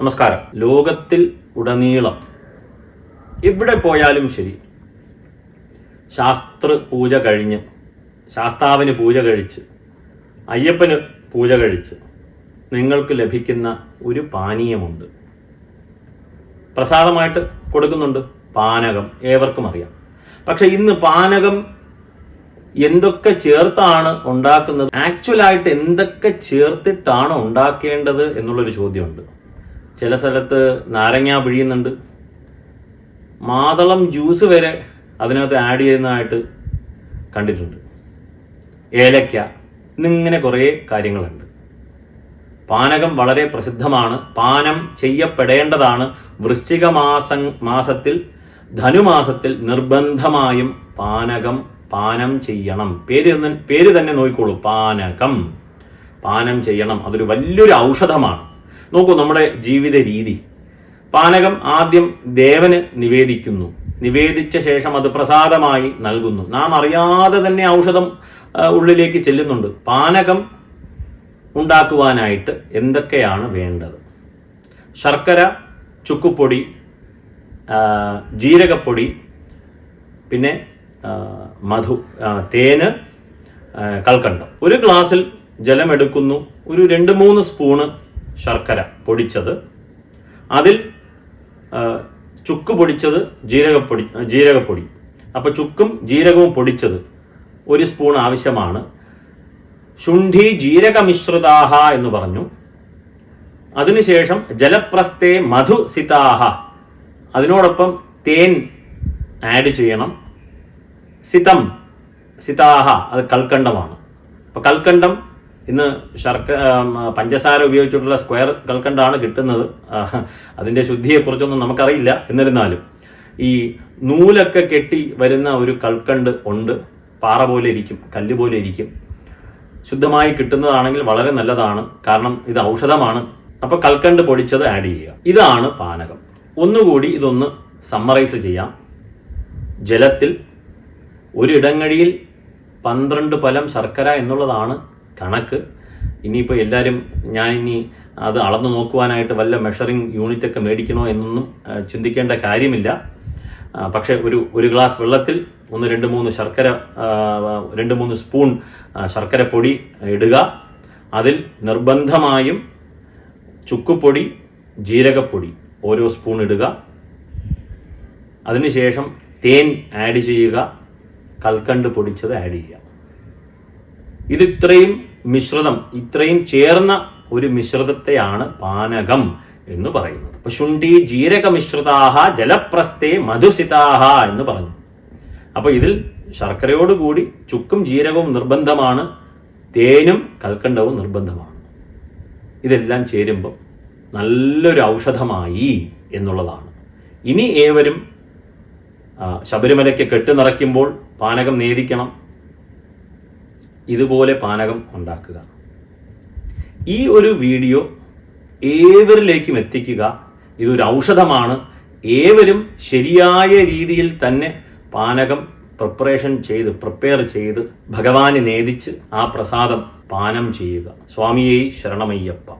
നമസ്കാരം. ലോകത്തിൽ ഉടനീളം എവിടെ പോയാലും ശരി. ശാസ്ത്ര പൂജ കഴിഞ്ഞ് ശാസ്താവിന് പൂജ കഴിച്ച് അയ്യപ്പന് പൂജ കഴിച്ച് നിങ്ങൾക്ക് ലഭിക്കുന്ന ഒരു പാനീയമുണ്ട്. പ്രസാദമായിട്ട് കൊടുക്കുന്നുണ്ട്. പാനകം ഏവർക്കും അറിയാം. പക്ഷെ ഇന്ന് പാനകം എന്തൊക്കെ ചേർത്താണ് ഉണ്ടാക്കുന്നത്? ആക്ച്വലായിട്ട് എന്തൊക്കെ ചേർത്തിട്ടാണ് ഉണ്ടാക്കേണ്ടത് എന്നുള്ളൊരു ചോദ്യമുണ്ട്. ചില സ്ഥലത്ത് നാരങ്ങ പിഴിയുന്നുണ്ട്. മാതളം ജ്യൂസ് വരെ അതിനകത്ത് ആഡ് ചെയ്യുന്നതായിട്ട് കണ്ടിട്ടുണ്ട്. ഏലക്ക എന്നിങ്ങനെ കുറേ കാര്യങ്ങളുണ്ട്. പാനകം വളരെ പ്രസിദ്ധമാണ്. പാനം ചെയ്യപ്പെടേണ്ടതാണ്. വൃശ്ചിക മാസം മാസത്തിൽ ധനുമാസത്തിൽ നിർബന്ധമായും പാനകം പാനം ചെയ്യണം. പേര് പേര് തന്നെ നോക്കിക്കോളൂ. പാനകം. പാനം ചെയ്യണം. അതൊരു വലിയൊരു ഔഷധമാണ്. നോക്കൂ നമ്മുടെ ജീവിത രീതി. പാനകം ആദ്യം ദേവന് നിവേദിക്കുന്നു. നിവേദിച്ച ശേഷം അത് പ്രസാദമായി നൽകുന്നു. നാം അറിയാതെ തന്നെ ഔഷധം ഉള്ളിലേക്ക് ചെല്ലുന്നുണ്ട്. പാനകം ഉണ്ടാക്കുവാനായിട്ട് എന്തൊക്കെയാണ് വേണ്ടത്? ശർക്കര ചുക്കുപൊടി ജീരകപ്പൊടി പിന്നെ മധു തേന് കൽക്കണ്ടം. ഒരു ഗ്ലാസ്സിൽ ജലമെടുക്കുന്നു. ഒരു രണ്ട് മൂന്ന് സ്പൂണ് ശർക്കര പൊടിച്ചത്. അതിൽ ചുക്ക് പൊടിച്ചത് ജീരകപ്പൊടി ജീരകപ്പൊടി. അപ്പോൾ ചുക്കും ജീരകവും പൊടിച്ചത് ഒരു സ്പൂൺ ആവശ്യമാണ്. ശുണ്ഠി ജീരകമിശ്രിതാഹ എന്ന് പറഞ്ഞു. അതിനുശേഷം ജലപ്രസ്തേ മധു സിതാഹ. അതിനോടൊപ്പം തേൻ ആഡ് ചെയ്യണം. സിതം സിതാഹ അത് കൽക്കണ്ടമാണ്. അപ്പോൾ കൽക്കണ്ടം ഇന്ന് ശർക്ക പഞ്ചസാര ഉപയോഗിച്ചിട്ടുള്ള സ്ക്വയർ കൽക്കണ്ടാണ് കിട്ടുന്നത്. അതിന്റെ ശുദ്ധിയെക്കുറിച്ചൊന്നും നമുക്കറിയില്ല. എന്നിരുന്നാലും ഈ നൂലൊക്കെ കെട്ടി വരുന്ന ഒരു കൽക്കണ്ട് ഉണ്ട്. പാറ പോലെ ഇരിക്കും കല്ല് പോലെ ഇരിക്കും. ശുദ്ധമായി കിട്ടുന്നതാണെങ്കിൽ വളരെ നല്ലതാണ്. കാരണം ഇത് ഔഷധമാണ്. അപ്പോൾ കൽക്കണ്ട് പൊടിച്ചത് ആഡ് ചെയ്യുക. ഇതാണ് പാനകം. ഒന്നുകൂടി ഇതൊന്ന് സമ്മറൈസ് ചെയ്യാം. ജലത്തിൽ ഒരിടങ്ങഴിയിൽ പന്ത്രണ്ട് ഫലം ശർക്കര എന്നുള്ളതാണ് കണക്ക്. ഇനിയിപ്പോൾ എല്ലാവരും ഞാൻ ഇനി അത് അളന്നു നോക്കുവാനായിട്ട് വല്ല മെഷറിംഗ് യൂണിറ്റൊക്കെ മേടിക്കണോ എന്നൊന്നും ചിന്തിക്കേണ്ട കാര്യമില്ല. പക്ഷേ ഒരു ഒരു ഗ്ലാസ് വെള്ളത്തിൽ ഒന്ന് രണ്ട് മൂന്ന് ശർക്കര രണ്ട് മൂന്ന് സ്പൂൺ ശർക്കര പൊടി ഇടുക. അതിൽ നിർബന്ധമായും ചുക്കുപൊടി ജീരകപ്പൊടി ഓരോ സ്പൂൺ ഇടുക. അതിനുശേഷം തേൻ ആഡ് ചെയ്യുക. കൽക്കണ്ട് പൊടിച്ചത് ആഡ് ചെയ്യുക. ഇത് ഇത്രയും മിശ്രിതം. ഇത്രയും ചേർന്ന ഒരു മിശ്രിതത്തെയാണ് പാനകം എന്ന് പറയുന്നത്. അപ്പൊ ശുണ്ഠി ജീരക മിശ്രിതാഹ ജലപ്രസ്ഥേ മധുസിതാഹ എന്ന് പറഞ്ഞു. അപ്പൊ ഇതിൽ ശർക്കരയോടുകൂടി ചുക്കും ജീരകവും നിർബന്ധമാണ് തേനും കൽക്കണ്ടവും നിർബന്ധമാണ്. ഇതെല്ലാം ചേരുമ്പോൾ നല്ലൊരു ഔഷധമായി എന്നുള്ളതാണ്. ഇനി ഏവരും ശബരിമലയ്ക്ക് കെട്ട് നിറയ്ക്കുമ്പോൾ പാനകം നേദിക്കണം. ഇതുപോലെ പാനകം ഉണ്ടാക്കുക. ഈ ഒരു വീഡിയോ ഏവരിലേക്കും എത്തിക്കുക. ഇതൊരു ഔഷധമാണ്. ഏവരും ശരിയായ രീതിയിൽ തന്നെ പാനകം പ്രിപ്പറേഷൻ ചെയ്ത് പ്രിപ്പയർ ചെയ്ത് ഭഗവാനെ നേദിച്ച് ആ പ്രസാദം പാനം ചെയ്യുക. സ്വാമിയെ ശരണമയ്യപ്പ.